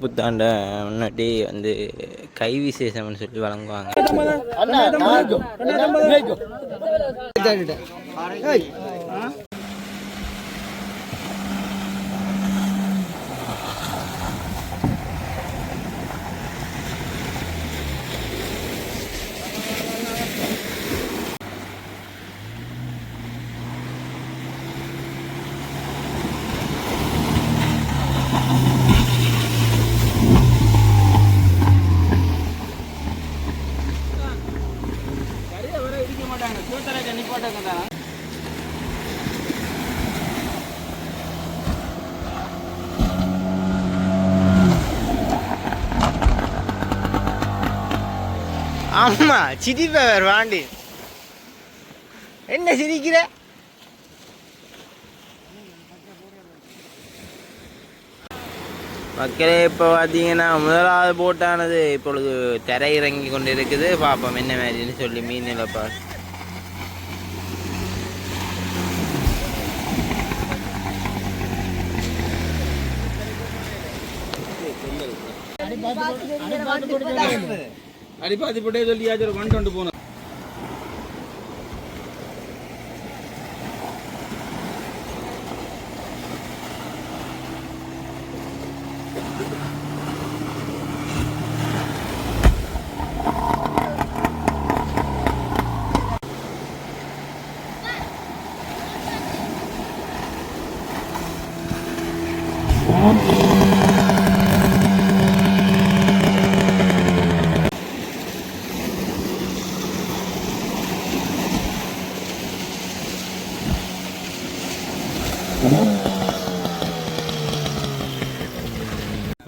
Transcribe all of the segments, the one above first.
புத்தாண்ட முன்னாடி வந்து கை விசேஷம்னு சொல்லி வழங்குவாங்க ஆமா சிரிப்பவர் வாண்டி. என்ன சிரிக்கிற? மக்களே இப்போ பார்த்தீங்கன்னா முதலாவது போட்டானது இப்பொழுது திரை இறங்கி கொண்டு இருக்குது பார்ப்போம் என்ன மாதிரின்னு சொல்லி மீன் இழப்பா அடிப்பாத்தி போட்டே சொல்லியாச்சு கொண்டு கொண்டு போனோம் Oh.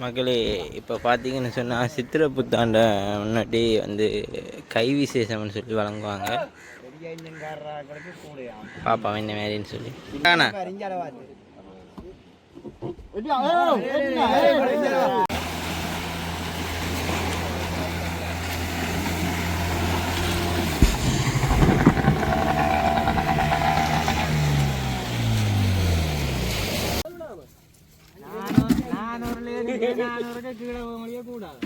மக்களே இப்போ பார்த்தீங்கன்னு சொன்னால் சித்திரை புத்தாண்ட முன்னாடி வந்து கை விசேஷம்னு சொல்லி வழங்குவாங்க. பாப்பா என்ன மாதிரின்னு சொல்லி. ஆனா நானூறுக்கு கீழே போக முடியாது கூடாது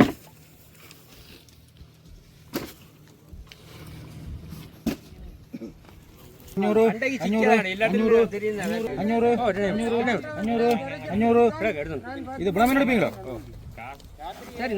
അഞ്ഞൂറ് അഞ്ഞൂറ് അഞ്ഞൂറ് അഞ്ഞൂറ് അഞ്ഞൂറ് അഞ്ഞൂറ് അഞ്ഞൂറ് ഇത് ഇവിടെ എടുപ്പീങ്ങളോ ശരി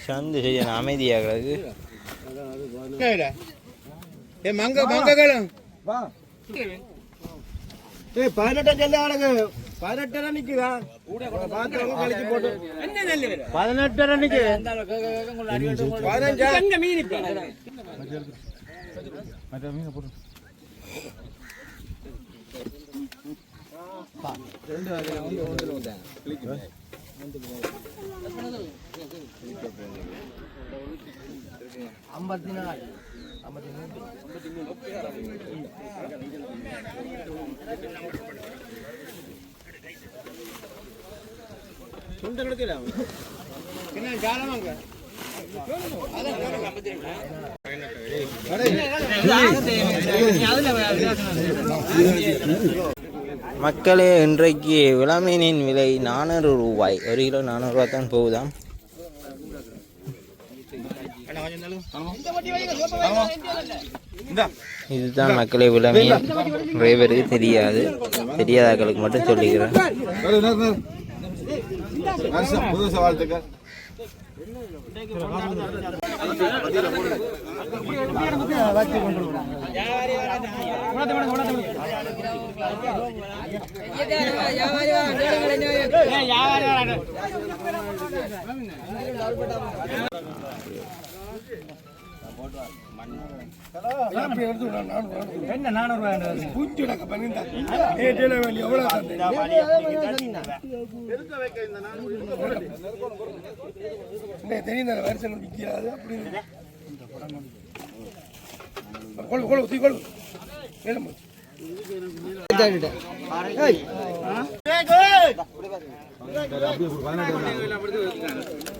சந்து செய்ய அமைதியாகிறது ஏ மங்க மங்ககளும் ஏ பதினெட்டாம் ஜல்லி ஆளுக்கு பதினெட்டு நிக்குதா ஐம்பத்தி நாலு ஐம்பத்தி மூன்று ஐம்பத்தி மூணு சுண்டல் என்ன ஜாலமாங்க மக்களே இன்றைக்கு விளமீனின் விலை நானூறு ரூபாய். ஒரு கிலோ நானூறுரூவா தான் போகுதாம். இதுதான் மக்களை விளமைய நிறைய பேருக்கு தெரியாது. தெரியாதாக்களுக்கு மட்டும் சொல்லிக்கிறேன். வாழ்த்துக்கள் என்ன நானூறு தெரியும் வருஷம் விற்கிறாது அப்படின்னு கொள்ளு கொள்ளு ஊற்றி கொள்ளு வேணும் அப்படியே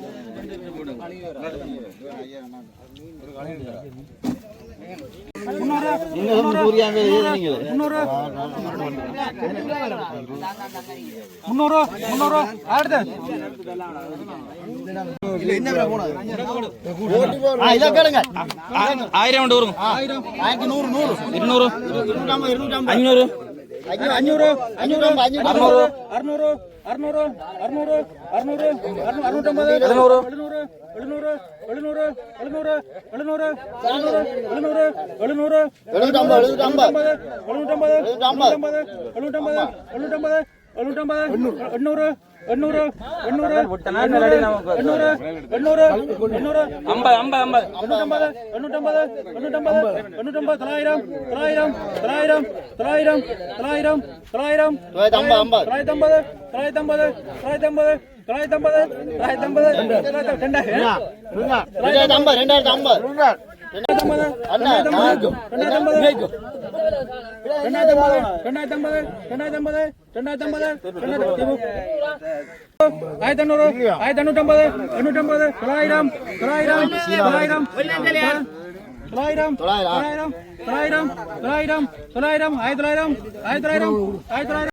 முன்னூறு முன்னூறு அடுத்து ஆயிரம் உண்டு வரும் ஆயிரத்தி நூறு நூறு இருநூறு அஞ்சூறு അഞ്ഞൂറ് അഞ്ഞൂറ് അഞ്ഞൂറ് അറുന്നൂറ് അറുന്നൂറ് അറുന്നൂറ് അറുന്നൂറ് അറുന്നൂറ്റമ്പത്. അറുന്നൂറ് எழுநூறு எழுநூறு எழுநூறு எழுநூறு எழுநூறு எழுநூறு எழுநூற்றம்பது எழுநூற்றம்பது. எழுநூற்றம்பது எழுநூற்றம்பது எழுநூற்றம்பது. எழுநூற்றம்பது எழுநூற்றம்பது எண்ணூறு எண்ணூறு எண்ணூறு எண்ணூறு எண்ணூறு எண்ணூறு எண்ணூறு. ஐம்பது ஐம்பது ஐம்பது. எண்ணூற்றம்பது எண்ணூற்றம்பது எண்ணூற்றம்பது எண்ணூற்றம்பது தொள்ளாயிரம் தொள்ளாயிரம் தொள்ளாயிரம் தொள்ளாயிரம் தொள்ளாயிரம் தொள்ளாயிரம் தொள்ளாயிரத்தி ஐம்பது தொள்ளாயிரத்தி ஐம்பது தொள்ளாயிரத்தி ஐம்பது தொள்ளாயிரத்தி ஐம்பது தொள்ளாயிரத்தி ஐம்பது தொள்ளாயிரத்தி ஐம்பது ரெண்டாயிரத்தி ஐம்பது ரெண்டாயிரத்தி ஐம்பது. ரெண்டாயிரத்தி ஐம்பது ரெண்டாயிரத்தி ஐம்பது ரெண்டாயிரத்தி ஐம்பது ஆயிரத்தி எண்ணூறு ஆயிரத்தி எண்ணூற்றம்பது எண்ணூற்றம்பது தொள்ளாயிரம் தொள்ளாயிரம் தொள்ளாயிரம் தொள்ளாயிரம் தொள்ளாயிரம் தொள்ளாயிரம் தொள்ளாயிரம் தொள்ளாயிரம் ஆயிரத்தி தொள்ளாயிரம் ஆயிரத்தி தொள்ளாயிரம் ஆயிரத்தி தொள்ளாயிரம்